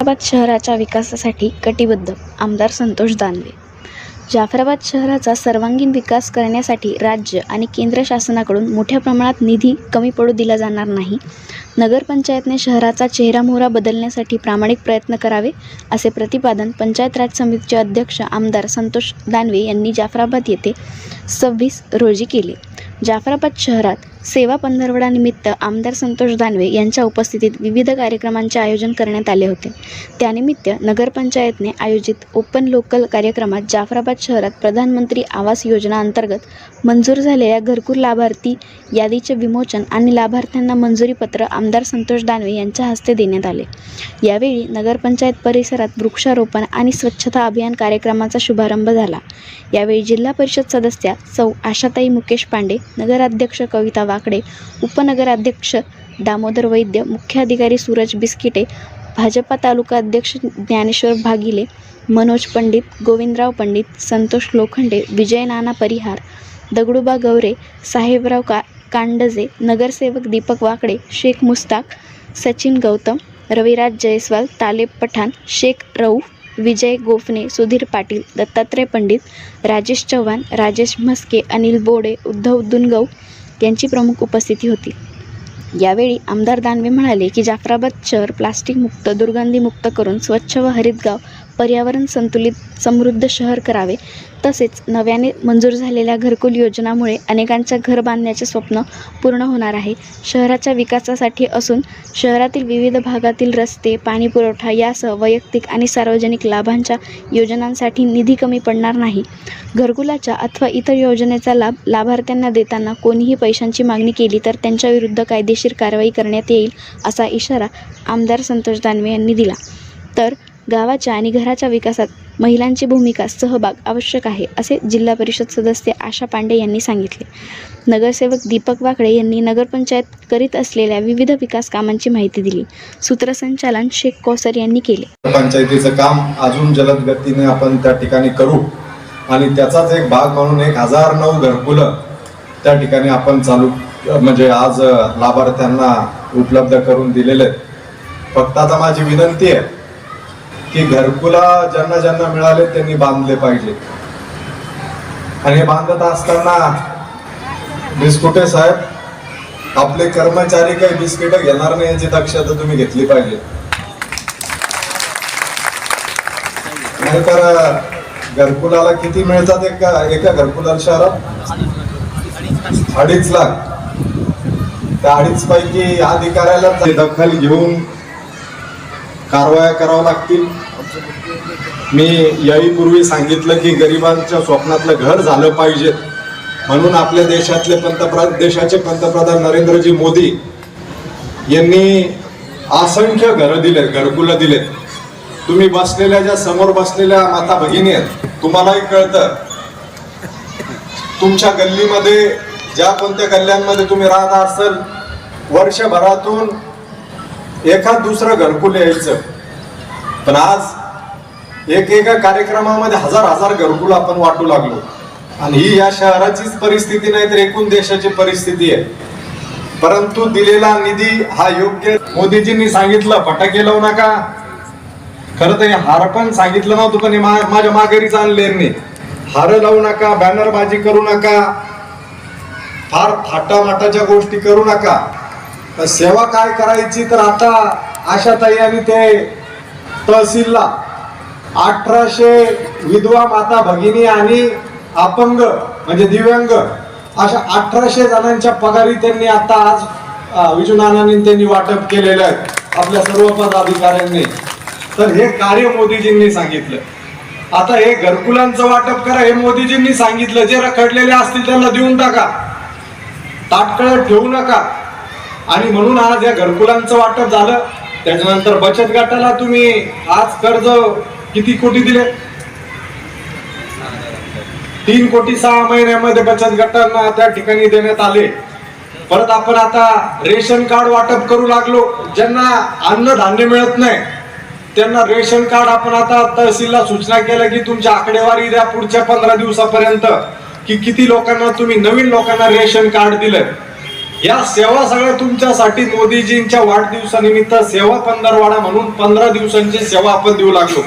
जाफराबाद शहराच्या विकासासाठी कटिबद्ध आमदार संतोष दानवे. जाफराबाद शहराचा सर्वांगीण विकास करण्यासाठी राज्य आणि केंद्र शासनाकडून मोठ्या प्रमाणात निधी कमी पडू दिला जाणार नाही. नगरपंचायतने शहराचा चेहरामोहरा बदलण्यासाठी प्रामाणिक प्रयत्न करावे असे प्रतिपादन पंचायत राज समितीचे अध्यक्ष आमदार संतोष दानवे यांनी जाफराबाद येथे सव्वीस रोजी केले. जाफराबाद शहरात सेवा पंधरवडानिमित्त आमदार संतोष दानवे यांच्या उपस्थितीत विविध कार्यक्रमांचे आयोजन करण्यात आले होते. त्यानिमित्त नगरपंचायतने आयोजित ओपन लोकल कार्यक्रमात जाफराबाद शहरात प्रधानमंत्री आवास योजना अंतर्गत मंजूर झालेल्या घरकुल लाभार्थी यादीचे विमोचन आणि लाभार्थ्यांना मंजुरीपत्र आमदार संतोष दानवे यांच्या हस्ते देण्यात आले. यावेळी नगरपंचायत परिसरात वृक्षारोपण आणि स्वच्छता अभियान कार्यक्रमाचा शुभारंभ झाला. यावेळी जिल्हा परिषद सदस्या सौ आशाताई मुकेश पांडे नगराध्यक्ष कविता वाकडे उपनगराध्यक्ष दामोदर वैद्य मुख्याधिकारी सूरज बिस्किटे भाजपा तालुका अध्यक्ष ज्ञानेश्वर भागिले मनोज पंडित गोविंदराव पंडित संतोष लोखंडे विजय नाना परिहार दगडूबा गवरे साहेबराव का कांडजे नगरसेवक दीपक वाकडे शेख मुस्ताक सचिन गौतम रविराज जयस्वाल तालेब पठाण शेख रऊफ विजय गोफणे सुधीर पाटील दत्तात्रय पंडित राजेश चव्हाण राजेश म्हस्के अनिल बोडे उद्धव दुनगव यांची प्रमुख उपस्थिती होती. यावेळी आमदार दानवे म्हणाले की जाफराबाद शहर प्लास्टिकमुक्त दुर्गंधीमुक्त करून स्वच्छ व हरितगाव पर्यावरण संतुलित समृद्ध शहर करावे. तसेच नव्याने मंजूर झालेल्या घरकुल योजनामुळे अनेकांच्या घर बांधण्याचे स्वप्न पूर्ण होणार आहे. शहराच्या विकासासाठी असून शहरातील विविध भागातील रस्ते पाणी पुरवठा यासह वैयक्तिक आणि सार्वजनिक लाभांच्या योजनांसाठी निधी कमी पडणार नाही. घरकुलाच्या अथवा इतर योजनेचा लाभ लाभार्थ्यांना देताना कोणीही पैशांची मागणी केली तर त्यांच्याविरुद्ध कायदेशीर कारवाई करण्यात येईल असा इशारा आमदार संतोष दानवे यांनी दिला. तर गावाच्या आणि घराच्या विकासात महिलांची भूमिका सहभाग आवश्यक आहे असे जिल्हा परिषद सदस्य आशा पांडे यांनी सांगितले. नगरसेवक दीपक वाकडे यांनी नगरपंचायत करीत असलेल्या विविध विकास कामांची माहिती दिली. सूत्रसंचालन शेख कोसर यांनी केले. पंचायतीचं काम अजून जलद गतीने आपण त्या ठिकाणी करू आणि त्याचाच एक भाग म्हणून एक हजार नऊ घरकुलं त्या ठिकाणी आपण चालू म्हणजे आज लाभार्थ्यांना उपलब्ध करून दिलेले फक्त आता माझी विनंती आहे की घरकुला ज्यांना ज्यांना मिळाले त्यांनी बांधले पाहिजे. आणि बांधत असताना बिस्कुटे साहेब? आपले कर्मचारी काही बिस्किट घेणार नाही याची दक्षता तुम्ही घेतली पाहिजे. नाहीतर घरकुलाला किती मिळतात एका एका घरकुला शहरात? अडीच लाख. त्या अडीच पैकी अधिकाऱ्याला दखल घेऊन कारवाया कराव्या लागतील. मी याहीपूर्वी सांगितलं की गरिबांच्या स्वप्नातलं घर झालं पाहिजे. म्हणून आपल्या देशातले पंतप्रधान देशाचे पंतप्रधान नरेंद्रजी मोदी यांनी असंख्य घरं दिलेत घरकुलं दिलेत. तुम्ही बसलेल्या ज्या समोर बसलेल्या माता भगिनी आहेत तुम्हालाही कळतं. तुमच्या गल्लीमध्ये ज्या कोणत्या गल्ल्यांमध्ये तुम्ही राहत असाल वर्षभरातून एखाद दुसरं घरकुल यायचं. पण आज एक एका कार्यक्रमामध्ये हजार हजार घरकुल आपण वाटू लागलो. आणि ही या शहराचीच परिस्थिती नाही तर एकूण देशाची परिस्थिती आहे. परंतु दिलेला निधी हा योग्य मोदीजींनी सांगितलं फटाके लावू नका. खरं तर हे हार पण सांगितलं नव्हतं पण मा- माझ्या माघारीच आणले यांनी. हार लावू नका बॅनरबाजी करू नका. फार थाटामाटाच्या गोष्टी करू नका. सेवा काय करायची तर आता आशाताई आणि ते तहसीलला अठराशे विधवा माता भगिनी आणि अपंग म्हणजे दिव्यांग अशा अठराशे जणांच्या पगारी त्यांनी आता आज अं, त्यांनी वाटप केलेलं आहे आपल्या सर्व पदाधिकाऱ्यांनी. तर हे कार्य मोदीजींनी सांगितलं. आता हे घरकुलांचं वाटप करा हे मोदीजींनी सांगितलं. जे रखडलेले असतील त्यांना देऊन टाका. ताटकळत ठेवू नका. आणि म्हणून आज या घरकुलांचं वाटप झालं. त्याच्यानंतर बचत गटाला तुम्ही आज कर्ज किती कोटी दिले? तीन कोटी सहा महिन्यामध्ये बचत गटांना त्या ठिकाणी देण्यात आले. परत आपण आता रेशन कार्ड वाटप करू लागलो. ज्यांना अन्नधान्य मिळत नाही त्यांना रेशन कार्ड आपण आता तहसीलला सूचना केल्या की तुमच्या आकडेवारी द्या पुढच्या पंधरा दिवसापर्यंत की किती लोकांना तुम्ही नवीन लोकांना रेशन कार्ड दिलं या सेवा सगळ्या तुमच्यासाठी मोदीजींच्या वाढदिवसानिमित्त सेवा पंधरवाडा म्हणून पंधरा दिवसांची सेवा आपण देऊ लागलो.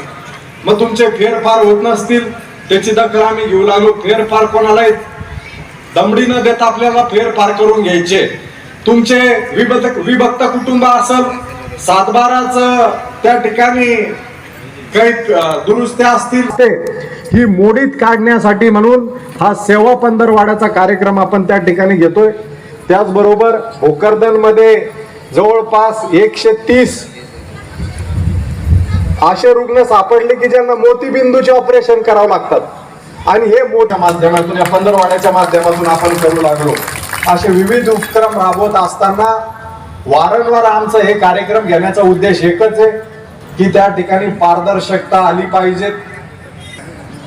मग तुमचे फेरफार होत नसतील त्याची दखल आम्ही घेऊ लागलो. फेरफार कोणाला दमडी न देता आपल्याला फेरफार करून घ्यायचे. तुमचे विभक्त विभक्त कुटुंब असल सातबाराच त्या ठिकाणी काही दुरुस्त्या असतील. ते ही मोडीत काढण्यासाठी म्हणून हा सेवा पंधरवाड्याचा कार्यक्रम आपण त्या ठिकाणी घेतोय. त्याचबरोबर भोकरदनमध्ये जवळपास एकशे तीस असे रुग्ण सापडले की ज्यांना मोतीबिंदूचे ऑपरेशन करावं लागतात. आणि हे मोठ्या माध्यमातून या पंधरवाड्याच्या माध्यमातून आपण करू लागलो. असे विविध उपक्रम राबवत असताना वारंवार आमचं हे कार्यक्रम घेण्याचा उद्देश एकच आहे की त्या ठिकाणी पारदर्शकता आली पाहिजे.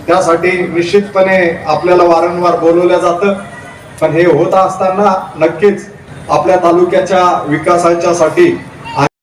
त्यासाठी निश्चितपणे आपल्याला वारंवार बोलवलं जातं. पण हे होत असताना नक्कीच आपल्या तालुक्याच्या विकासाच्यासाठी